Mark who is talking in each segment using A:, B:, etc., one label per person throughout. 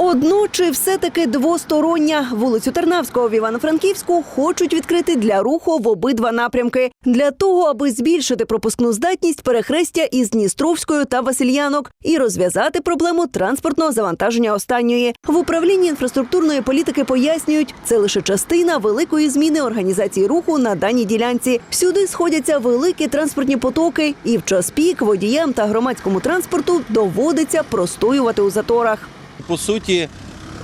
A: Одну чи все-таки двостороння вулицю Тернавського в Івано-Франківську хочуть відкрити для руху в обидва напрямки для того, аби збільшити пропускну здатність перехрестя із Дністровською та Васильянок і розв'язати проблему транспортного завантаження останньої. В управлінні інфраструктурної політики пояснюють, це лише частина великої зміни організації руху на даній ділянці. Сюди сходяться великі транспортні потоки, і в час пік водіям та громадському транспорту доводиться простоювати у заторах.
B: По суті,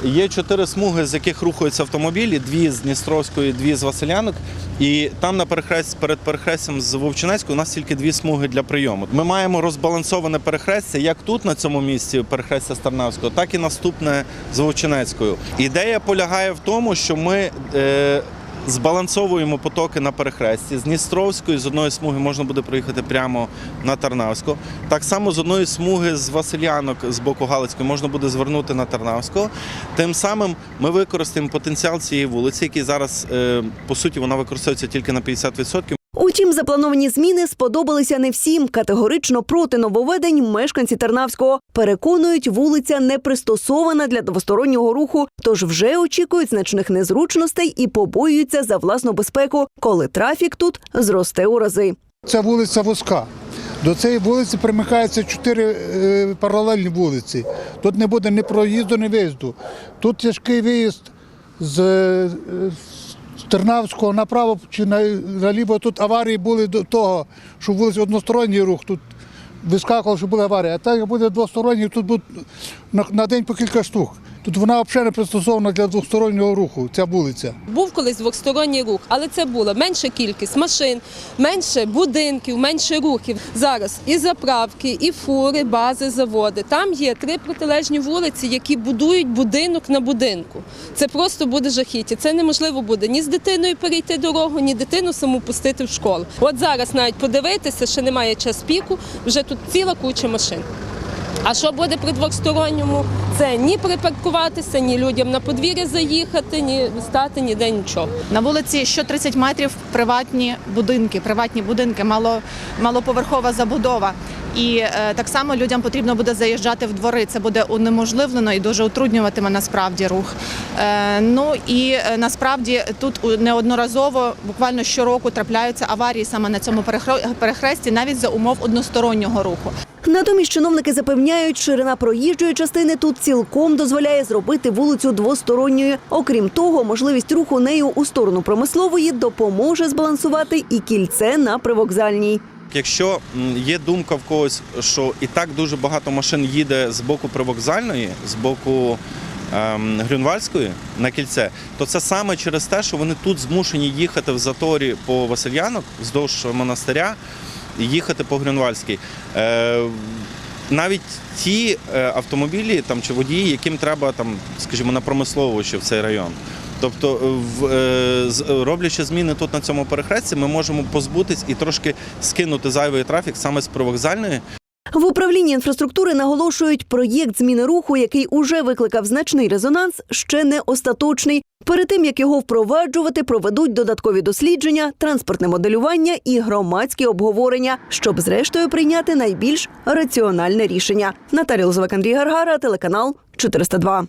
B: є чотири смуги, з яких рухаються автомобілі: дві з Дністровської, дві з Василянок. І там на перехрест перед перехрестям з Вовчинецькою у нас тільки дві смуги для прийому. Ми маємо розбалансоване перехрестя як тут, на цьому місці, перехрестя Старнавського, так і наступне з Вовчинецькою. Ідея полягає в тому, що ми. Е, Збалансовуємо потоки на перехресті. З Дністровської з одної смуги можна буде проїхати прямо на Тарнавську. Так само з одної смуги з Василянок з боку Галицької можна буде звернути на Тарнавську. Тим самим ми використаємо потенціал цієї вулиці, який зараз е, по суті вона використовується тільки на 50%.
A: Утім, заплановані зміни сподобалися не всім. Категорично проти нововведень мешканці Тарнавського переконують, вулиця не пристосована для двостороннього руху, тож вже очікують значних незручностей і побоюються за власну безпеку, коли трафік тут зросте у рази.
C: Це вулиця Воска. До цієї вулиці примикаються чотири е, паралельні вулиці. Тут не буде ні проїзду, ні виїзду. Тут тяжкий виїзд е, з Тернавського направо чи на, наліво. Тут аварії були до того, що вулиця односторонній рух. Тут вискакував, що були аварії. А так як буде двосторонній, тут буде на день по кілька штук. Тут вона взагалі не пристосована для двостороннього руху, ця вулиця.
D: Був колись двосторонній рух, але це була менша кількість машин, менше будинків, менше рухів. Зараз і заправки, і фури, бази, заводи. Там є три протилежні вулиці, які будують будинок на будинку. Це просто буде жахіття. Це неможливо буде ні з дитиною перейти дорогу, ні дитину саму пустити в школу. От зараз навіть подивитися, ще немає час піку, вже тут ціла куча машин. А що буде при двосторонньому? Це ні припаркуватися, ні людям на подвір'я заїхати, ні стати ніде нічого.
E: На вулиці що 30 метрів приватні будинки, приватні будинки, мало, малоповерхова забудова. І е, так само людям потрібно буде заїжджати в двори. Це буде унеможливлено і дуже утруднюватиме насправді рух. Е, ну і е, насправді тут неодноразово, буквально щороку, трапляються аварії саме на цьому перехресті, навіть за умов одностороннього руху.
A: Натомість чиновники запевняють, ширина проїжджої частини тут цілком дозволяє зробити вулицю двосторонньою. Окрім того, можливість руху нею у сторону промислової допоможе збалансувати і кільце на привокзальній.
B: Якщо є думка в когось, що і так дуже багато машин їде з боку привокзальної, з боку ем, Грюнвальської на кільце, то це саме через те, що вони тут змушені їхати в заторі по Васильянок вздовж монастиря їхати по Грюнвальській. Е, навіть ті е, автомобілі там чи водії, яким треба там, скажімо, на промисловище в цей район. Тобто, е, в, з- роблячи зміни тут на цьому перехресті, ми можемо позбутись і трошки скинути зайвий трафік саме з привокзальної
A: В управлінні інфраструктури наголошують, проєкт зміни руху, який уже викликав значний резонанс, ще не остаточний. Перед тим як його впроваджувати, проведуть додаткові дослідження, транспортне моделювання і громадські обговорення, щоб зрештою прийняти найбільш раціональне рішення. Наталія Лозовик, Андрій Гаргара, телеканал 402.